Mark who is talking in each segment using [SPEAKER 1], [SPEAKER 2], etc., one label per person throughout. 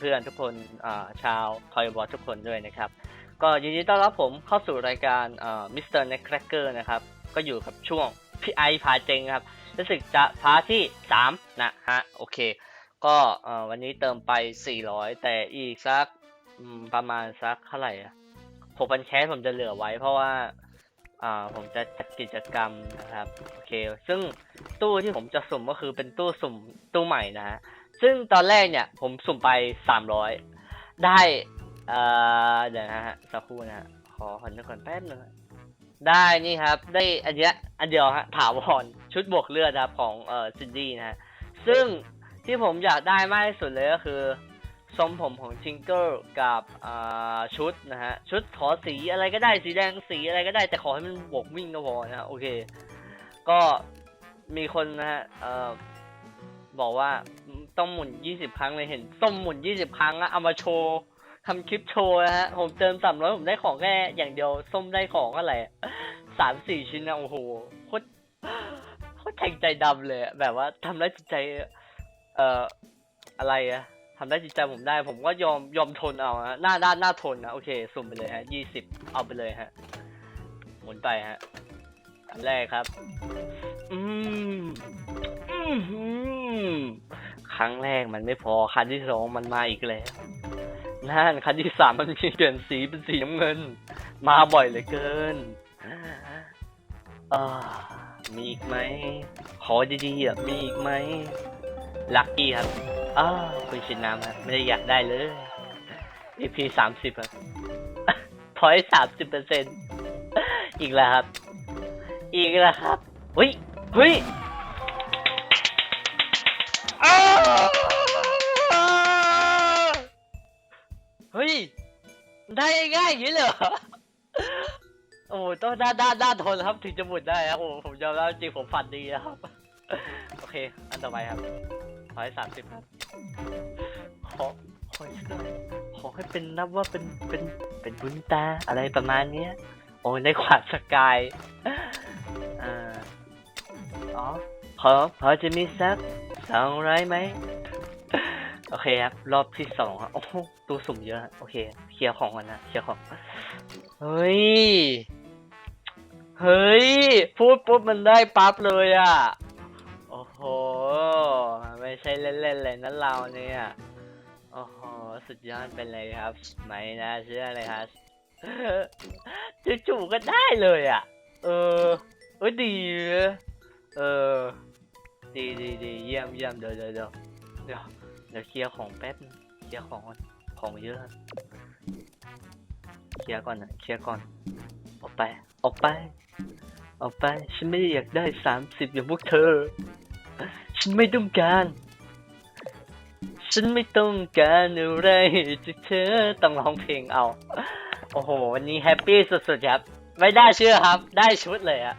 [SPEAKER 1] เพื่อนๆทุกคนชาวทอยบอทุกคนด้วยนะครับ ก็ยินดีต้อนรับผมเข้าสู่รายการมิสเตอร์เน็กแครกเกอร์นะครับ ก็อยู่กับช่วงพี่ไอพาเจงครับ รู้สึกจะพาที่ 3 นะฮะ โอเค ก็วันนี้เติมไป 400 แต่อีกสักประมาณสักเท่าไหร่อะผมพันแคสผมจะเหลือไว้เพราะว่าอ่าผมจะจัดกิจกรรมนะครับ โอเค ซึ่งตู้ที่ผมจะสุ่มก็คือเป็นตู้สุ่มตู้ใหม่นะฮะ ซึ่งตอนแรกเนี่ยผมสุ่มไป300ได้เอ่อเดี๋ยวนะฮะสักครู่นะฮะขอขอนึกก่อนแป๊บนึงได้นี่ครับ ได้อันเนี้ยอันเดียวฮะถาวรชุดบวกเลือดนะครับของเอ่อซินดี้นะฮะซึ่งที่ผมอยากได้มากที่สุดเลยก็คือทรงผมของทิงเกอร์กับอ่าชุดนะฮะ ชุดขอสีอะไรก็ได้สีแดงสีอะไรก็ได้ แต่ขอให้มันบวกวิ่งก็พอนะฮะโอเค ก็มีคนนะฮะเอ่อบอกว่า ต้องหมุน20ครั้งเลยเห็นส้มหมุน20ครั้งอะเอามาโชว์ทำคลิปโชว์นะฮะ ผมเติมสามร้อยผมได้ของแค่อย่างเดียว ส้มได้ของอะไรสามสี่ชิ้นนะโอ้โหโคตรโคตรแทงใจดำเลยแบบว่าทำได้จิตใจ เอ่ออะไรอะทำได้จิตใจผมได้ ผมก็ยอมยอมทนเอาฮะหน้าด้านหน้าทนนะโอเค สุ่มไปเลยฮะยี่สิบเอาไปเลยฮะ หมุนไปฮะอันแรกครับ อืมอืม ครั้งแรกมันไม่พอครั้งที่สองมันมาอีกแล้วนั่นครั้งที่สามมันมีเปลี่ยนสีเป็นสีน้ำเงิน มาบ่อยเหลือเกินเอ่อมีอีกไหมขอดีๆอะมีอีกไหมลัคกี้ครับอ้าคุณชินน้ำครับไม่ได้อยากได้เลย EP สามสิบครับพอยสามสิบเปอร์เซ็นต์อีกแล้วครับ อีกแล้วครับเฮ้ยเฮ้ยอ้าว เฮ้ย ได้ง่ายอย่างนี้เลยเหรอ โอ้ต้องด้านด้านด้านทนครับถึงจะหมุนได้ครับโอ้ผมยอมรับจริงผมฝันดีนะครับ โอเค อันต่อไปครับร้อยสามสิบครับ ขอ ขอขอให้เป็นนับว่าเป็น เป็น เป็นบุญตาอะไรประมาณเนี้ย โอ้ได้ขวานสกายอ่าอ๋อพอพอจะมีสัก สองร้ไหม โอเคครับ รอบที่สองครับ โอ้ตัวสุ่มเยอะฮะโอเค เคลียร์ของก่อนนะ เคลียร์ของ เฮ้ย เฮ้ย พูดปุ๊บมันได้ปั๊บเลยอะ โอ้โห ไม่ใช่เล่นๆเลยนะเราเนี่ย โอ้โห สุดยอดไปเลยครับ ไม่น่าเชื่อเลยครับจู่ๆก็ได้เลยอะ เออ เอยดี เออ ดีดีดีเยี่ยมเยี่ยมเดี๋ยวเดี๋ยวเดี๋ยวเดี๋ยวเดี๋ยวเคลียร์ของแป๊บนึงเคลียร์ของก่อนของเยอะเคลียร์ก่อนนะเคลียร์ก่อนออกไปออกไปออกไปฉันไม่ได้อยากได้สามสิบอย่างพวกเธอ ฉันไม่ต้องการ ฉันไม่ต้องการอะไรจากเธอต้องร้องเพลงเอา โอ้โห วันนี้แฮปปี้สุดๆครับ ไม่ได้เชื่อครับ ได้ชุดเลยอะ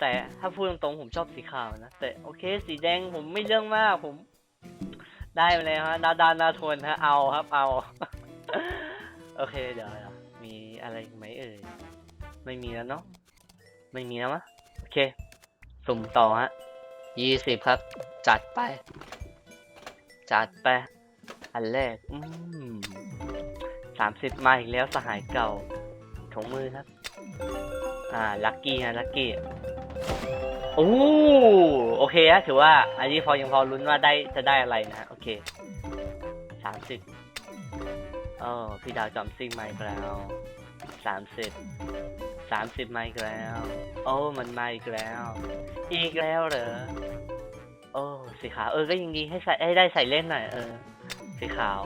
[SPEAKER 1] แต่ถ้าพูดตรงๆผมชอบสีขาวนะ แต่โอเค สีแดงผมไม่เรื่องมากผม ได้มาแล้วฮะนาดานนาทนฮะเอาครับเอา โอเคเดี๋ยวเดี๋ยวมีอะไรอีกไหมเอ่ยไม่มีแล้วเนาะไม่มีแล้วมะโอเค สุ่มต่อฮะยี่สิบครับ จัดไป จัดไป อันแรก อืมสามสิบมาอีกแล้วสหายเก่าถุงมือครับ อ่า ลัคกี้ฮะ ลัคกี้ โอ้โอเคฮะถือว่าอันนี้พอยังพอลุ้นว่าได้จะได้อะไรนะโอเคสามสิบเออพี่ดาวจอมซิ่งมาอีกแล้วสามสิบสามสิบไมาอีกแล้ว โอ้มันมาอีกแล้ว อีกแล้วเหรอโอ้สีขาวเออก็ยังดีให้ใส่ให้ได้ใส่เล่นหน่อยเออสีขาว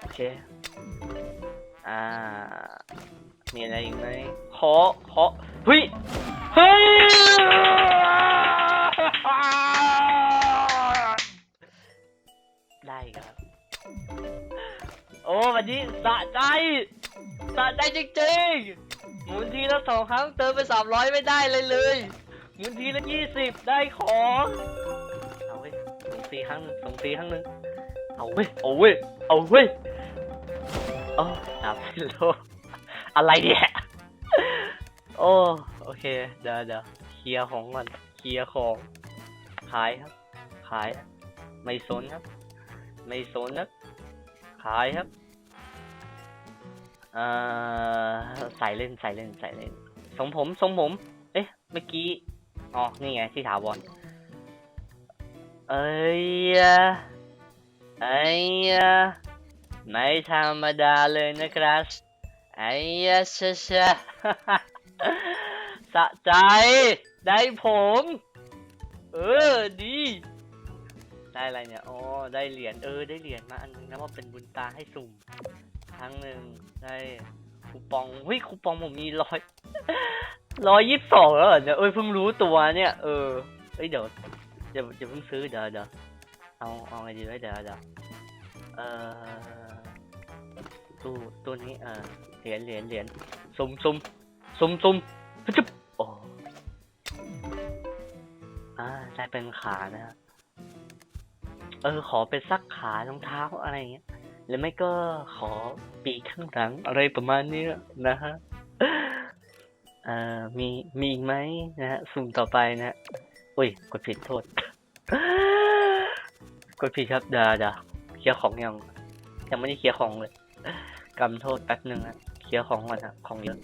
[SPEAKER 1] โอเคอ่ามีอะไรอีกไหมขอขอเฮ้ย เฮ้ยได้ครับ โอ้วันนี้สะใจสะใจจริงๆหมุนทีละสองครั้งเติมไปสามร้อยไม่ได้เลยเลยหมุนทีละยี่สิบได้ของเอาเว้ยส่งฟรีครั้งหนึ่งส่งฟรีครั้งหนึ่งเอาเว้ยเอาเว้ยเอาเว้ยโอ้สามกิโลอะไรเนี่ยโอ้ โอเค เดี๋ยวเดี๋ยวเคลียร์ของก่อนเคลียร์ของ ขายครับ ขาย ไม่สนครับ ไม่สนนะขายครับเอ่อใส่เล่นใส่เล่นใส่เล่นทรงผมทรงผม เอ๊ะ เมื่อกี้ อ๋อ นี่ไงที่ถาวรเอ้ยอะเอ้ยอะไม่ธรรมดาเลยนะครับไอ้ยะชะชะ สะใจ ได้ผม เออ ดี ได้อะไรเนี่ย อ๋อ ได้เหรียญ เออ ได้เหรียญมาอันนึงนะว่าเป็นบุญตาให้สุ่ม ครั้งหนึ่งได้คูปอง เฮ้ย คูปองผมมีร้อยร้อยยี่สิบสองแล้วเหรอเนี่ย เอ้ย เพิ่งรู้ตัวเนี่ย เออ เอ้ย เดี๋ยวเดี๋ยวเดี๋ยวเพิ่งซื้อเดี๋ยวเดี๋ยวเอา เอาไงดีไว้เดี๋ยวเดี๋ยวเอ่อตู้ตู้นี้ เออเหรียญ เหรียญ เหรียญซุ่มซุ่มซุ่มซุ่มจุ๊บ เป็นขานะฮะเออขอเป็นสักขารองเท้าอะไรอย่างเงี้ยหรือไม่ก็ขอปีกข้างหลังอะไรประมาณนี้นะฮะเอ่อมีมีอีกไหมนะฮะสุ่มต่อไปนะฮะอุ้ยกดผิดโทษ กดผิดครับดาดาเคลียร์ของยังยังไม่ได้เคลียร์ของเลยกำโทษแป๊บหนึ่งนะเคลียร์ของก่อนนะของเยอะ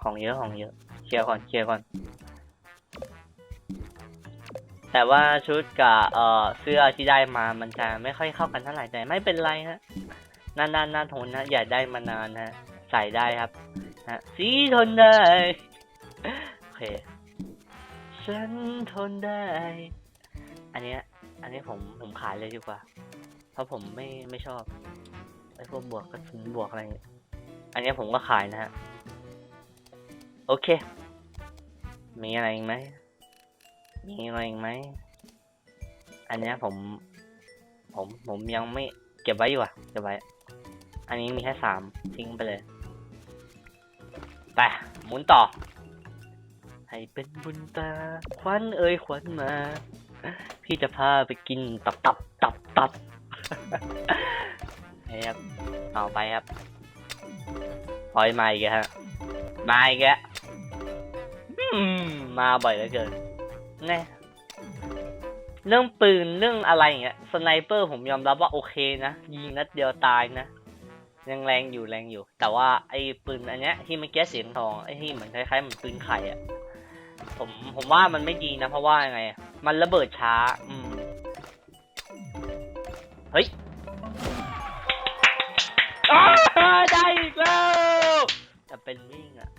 [SPEAKER 1] ของเยอะของเยอะเคลียร์ก่อนเคลียร์ก่อน แต่ว่าชุดกับเอ่อเสื้อที่ได้มามันจะไม่ค่อยเข้ากันเท่าไหร่แต่ไม่เป็นไรฮะนานๆนานทนนะอย่าได้มานานฮะใส่ได้ครับฮะสีทนได้โอเคฉันทนได้ อันเนี้ยอันนี้ผมผมขายเลยดีกว่า เพราะผมไม่ไม่ชอบไอ้พวกบวกกระสุนบวกอะไรอันนี้ผมก็ขายนะฮะ โอเค มีอะไรอีกไหม มีอะไรอีกไหม อันนี้ผม ผม ผมยังไม่เก็บไว้อยู่อะ เก็บไว้ อันนี้มีแค่สามทิ้งไปเลย ไป หมุนต่อ ให้เป็นบุญตา ควันเอ้ยควันมา พี่จะพาไปกินตับตับตับตับเฮ้ยครับต่อไปครับพลอยมาอีกฮะ มาอีกแล้วมาบ่อยเหลือเกิน น่เรื่องปืนเรื่องอะไรอย่างเงี้ยสไนเปอร์ผมยอมรับว่าโอเคนะ ยิงนัดเดียวตายนะยังแรงอยู่แรงอยู่ แต่ว่าไอ้ปืนอันเนี้ยที่มื่อกี้เสียงทองไอ้ที่เหมือนคล้ายๆเหมือนปืนไข่อะผมผมว่ามันไม่ดีนะ เพราะว่ายังไง มันระเบิดช้า อืมเฮ้ยได้อีกแล้วแต่เป็นวิ่งอะ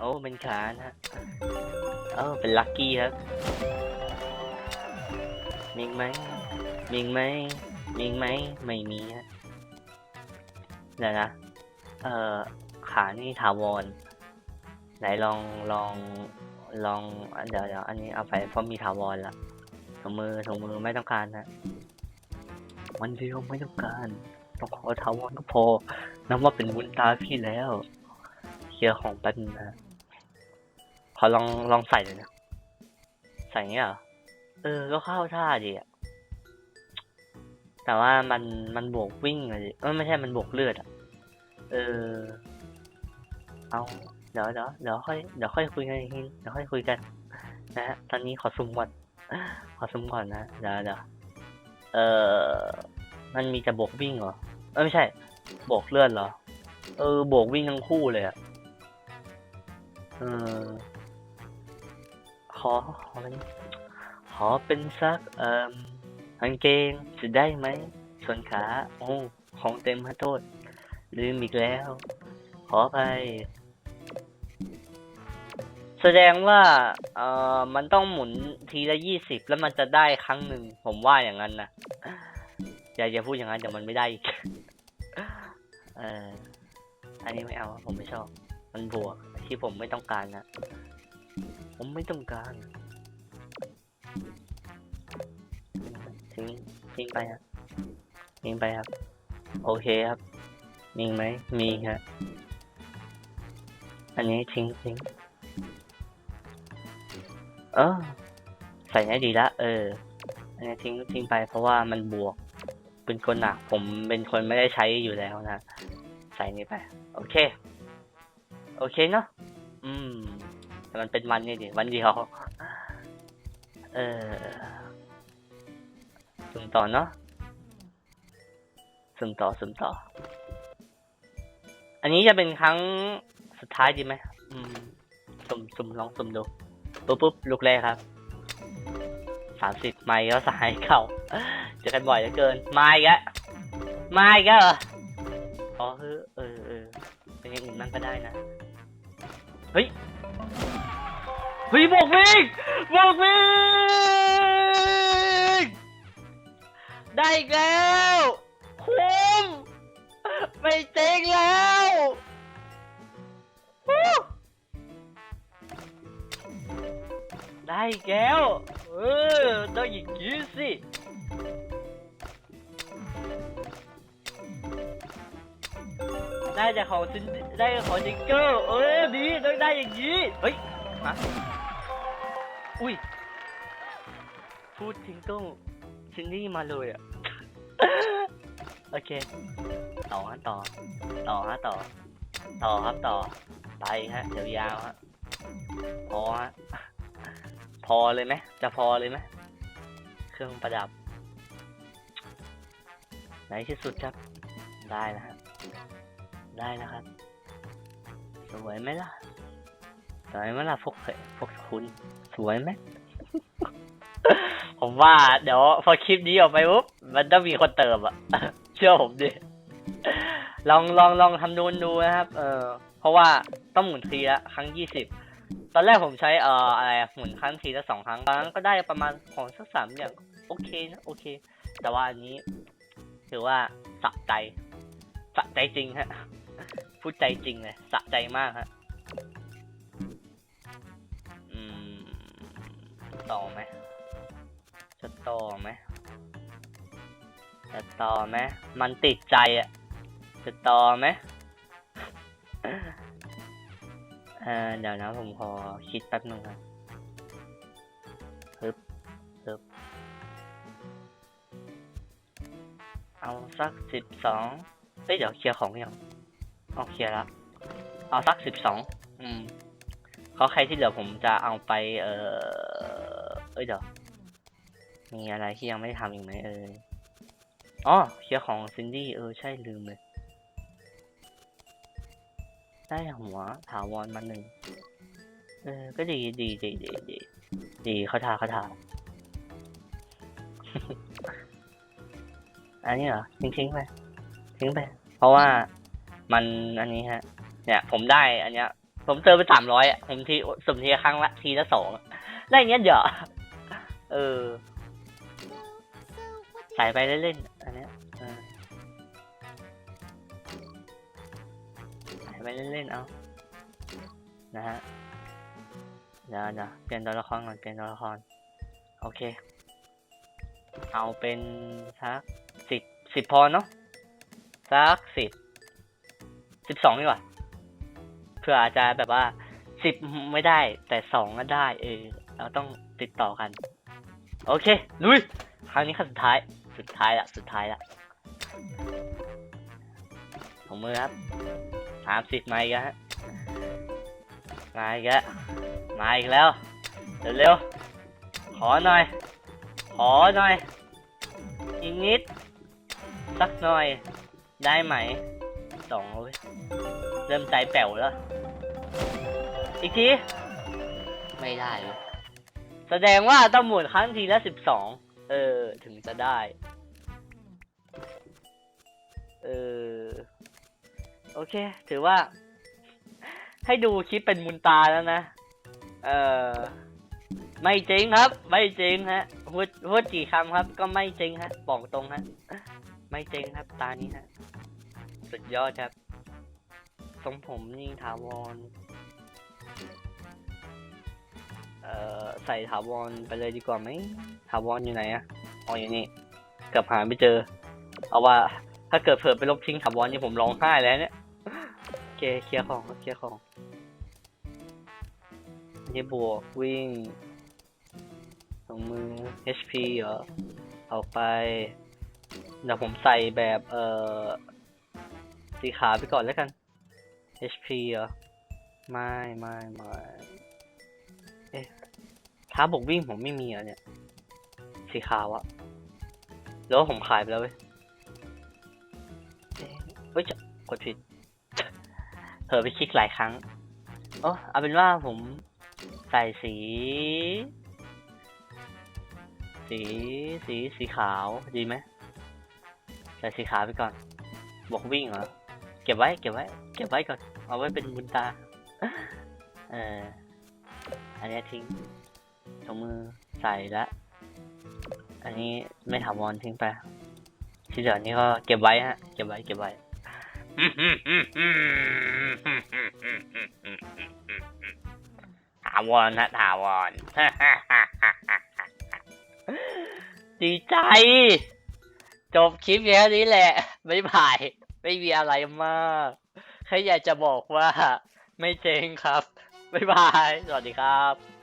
[SPEAKER 1] โอ้เป็นขานะฮะเออเป็นลัคกี้ครับมีไหมมีไหมมีไหมไม่มีฮะเดี๋ยวนะ เอ่อ ขานี่ถาวร ไหนลองลองลอง เดี๋ยวเดี๋ยวอันนี้เอาไปเพราะมีถาวรละถุงมือถุงมือไม่ต้องการนะวันเดียวไม่ต้องการต้องขอถาวรก็พอนับว่าเป็นบุญตาพี่แล้ว เคลียร์ของแป๊บนึงนะ ขอลองลองใส่เลยนะ ใส่เงี้ยเออ ก็เข้าท่าดีอะแต่ว่ามันมันบวกวิ่งเลยดิเออไม่ใช่มันบวกเลือดอะเออ เอาเดี๋ยวเดี๋ยวเดี๋ยวค่อยเดี๋ยวค่อยคุยกันอีกทีเดี๋ยวค่อยคุยกัน นะฮะตอนนี้ขอซุ่มก่อนขอซุ่มก่อนนะเดี๋ยวเดี๋ยวเออมันมีแต่บวกวิ่งเหรอเออไม่ใช่บวกเลือดเหรอ เออบวกวิ่งทั้งคู่เลยอะเออ ขอขอเป็นขอเป็นสักเอ่อกางเกงจะได้ไหมส่วนขาโอ้ของเต็มขอโทษ ลืมอีกแล้ว ขออภัยแสดงว่าเอ่อมันต้องหมุนทีละยี่สิบแล้วมันจะได้ครั้งหนึ่งผมว่าอย่างนั้นนะอย่าอย่าพูดอย่างนั้นเดี๋ยวมันไม่ได้อีกเอออันนี้ไม่เอาผมไม่ชอบ มันบวกที่ผมไม่ต้องการนะ ผมไม่ต้องการทิ้งทิ้งไปครับทิ้งไปครับ โอเคครับ มีไหม มีครับ อันนี้ทิ้งทิ้งเออ ใส่ให้ดีละ เออ อันนี้ทิ้งทิ้งไปเพราะว่ามันบวก เป็นคนหนัก ผมเป็นคนไม่ได้ใช้อยู่แล้วนะ ใส่นี้ไป โอเค โอเคเนาะ อืม มันเป็นวันนี่ดิวันเดียว เออสุ่มต่อเนาะสุ่มต่อสุ่มต่อ อันนี้จะเป็นครั้งสุดท้ายดีไหมอืมสุ่มสุ่มลองสุ่มดูปุ๊บปุ๊บลูกแรกครับสามสิบไม้ก็สายเก่าเจอกันบ่อยเหลือเกินมาอีกแล้วมาอีกแล้วเหรออ๋อเออเออเออเป็นอย่างอื่นนั่งก็ได้นะ เฮ้ย เฮ้ยบอกวิ่งบอกวิ่งได้อีกแล้วคุ้มไม่เจ๊งแล้วได้อีกแล้วเออต้องอย่างนี้สิได้จากของซินได้ของจิงเกิลเออดีต้องได้อย่างนี้เฮ้ยฮะ อุ้ย พูดจิงเกิลซินนี่มาเลยอะโอเค ต่อฮะต่อ ต่อฮะต่อ ต่อครับต่อ ไปฮะเดี๋ยวยาวฮะ พอฮะ พอเลยไหมจะพอเลยไหมเครื่องประดับในที่สุดครับ ได้แล้วฮะได้แล้วครับ สวยไหมล่ะ สวยไหมล่ะพวกเพวกคุณ สวยไหม ผมว่า เดี๋ยว พอคลิปนี้ออกไปปุ๊บมันต้องมีคนเติมอะ เชื่อผมดิ ลองลองลองทำนูนดูนะครับ เออ เพราะว่าต้องหมุนทีละครั้งยี่สิบตอนแรกผมใช้เอ่ออะไรหมุนครั้งทีละสองครั้งครั้งก็ได้ประมาณของสักสามอย่างโอเคนะโอเค แต่ว่าอันนี้ ถือว่าสะใจสะใจจริงฮะพูดใจจริงเลยสะใจมากฮะ ต่อไหมจะต่อไหมจะต่อไหมมันติดใจอะจะต่อไหมเออเดี๋ยวนะผมขอคิดแป๊บนึงครับฮึบฮึบเอาสักสิบสองเอ้ยเดี๋ยวเคลียร์ของยังเอาเคลียร์แล้วเอาสักสิบสองอืมเขาใครที่เหลือผมจะเอาไป เอ่อ อ้ยเดี๋ยวมีอะไรที่ยังไม่ทำอีกไหมเอออ๋อเคลียร์ของซินดี้เออใช่ลืมเลย ได้หัวถาวรมาหนึ่งเออ ก็ดีดีดีดีดีดีเขาทาเขาทาอันนี้เหรอทิ้งทิ้งไปทิ้งไป เพราะว่ามันอันนี้ฮะ เนี่ย ผมได้อันเนี้ย ผมเติมไปสามร้อยผมทีสุ่มทีครั้งละทีละสองได้อย่างเงี้ยเดี๋ยว เออใส่ไปเล่นๆ อันเนี้ยเออใส่ไปเล่นๆ เอา นะฮะ เดี๋ยวเดี๋ยวเปลี่ยนตัวละครก่อน เปลี่ยนตัวละคร โอเค เอาเป็นสักสิบสิบพอเนาะ สักสิบ สิบสองดีกว่า เพื่ออาจจะแบบว่าสิบไม่ได้แต่สองก็ได้ เออ เราต้องติดต่อกัน โอเคลุยครั้งนี้ครั้งสุดท้าย สุดท้ายละสุดท้ายละของมือครับสามสิบมาอีกแล้วฮะมาอีกแล้วมาอีกแล้วเร็วๆขอหน่อย ขอหน่อยอีกนิด สักหน่อย ได้ไหมสองเว้ยเริ่มใจแป๋วแล้ว อีกที ไม่ได้เลย แสดงว่าต้องหมุนครั้งทีละสิบสอง เออ ถึงจะได้ เออ โอเค ถือว่า ให้ดูคลิปเป็นมุนตาแล้วนะ เออ ไม่จริงครับ ไม่จริงฮะพูดพูดกี่คำครับ ก็ไม่จริงฮะ บอกตรงฮะ ไม่จริงครับ ตานี้ฮะ สุดยอดครับ ทรงผมนี่ถาวร ส่ถาวรไปเลยดีกว่าไหมถาวรอยู่ไหนอะอ๋ออยู่นี่เกือบหาไม่เจอ เอาว่าถ้าเกิดเผื่อไปลบทิ้งถาวรนี่ผมร้องไห้แล้วเนี่ยโอเคเคลียร์ของเคลียร์ของนนี้บวกวิ่งตรงมือ HP เหรอเอาไปเดี๋ยวผมใส่แบบเอ่อสีขาวไปก่อนแล้วกัน HP เหรอ ไม่ไม่ไม่าบกวิ่งผมไม่มีเหรอเนี่ย สีขาวอะแล้วผมขายไปแล้วเว้ยเฮ้ยกดผิดเผลอไปคลิกหลายครั้งโอ้เอาเป็นว่าผมใส่สี สีสีสีขาวดีไหมใส่สีขาวไปก่อนบอกวิ่งเหรอเก็บไว้เก็บไว้ เก็บไว้ก่อน เอาไว้เป็นบุญตา เอออันนี้ทิ้ง ถุงมือใส่แล้วอันนี้ไม่ถาวรทิ้งไป ที่เหลือนี้ก็เก็บไว้ฮะ เก็บไว้ เก็บไว้ถาวรฮะถาวรดีใจ จบคลิปแค่นี้แหละ ไม่ผ่าย ไม่มีอะไรมากแค่อยากจะบอกว่า ไม่เจ๊งครับ บ๊ายบาย สวัสดีครับ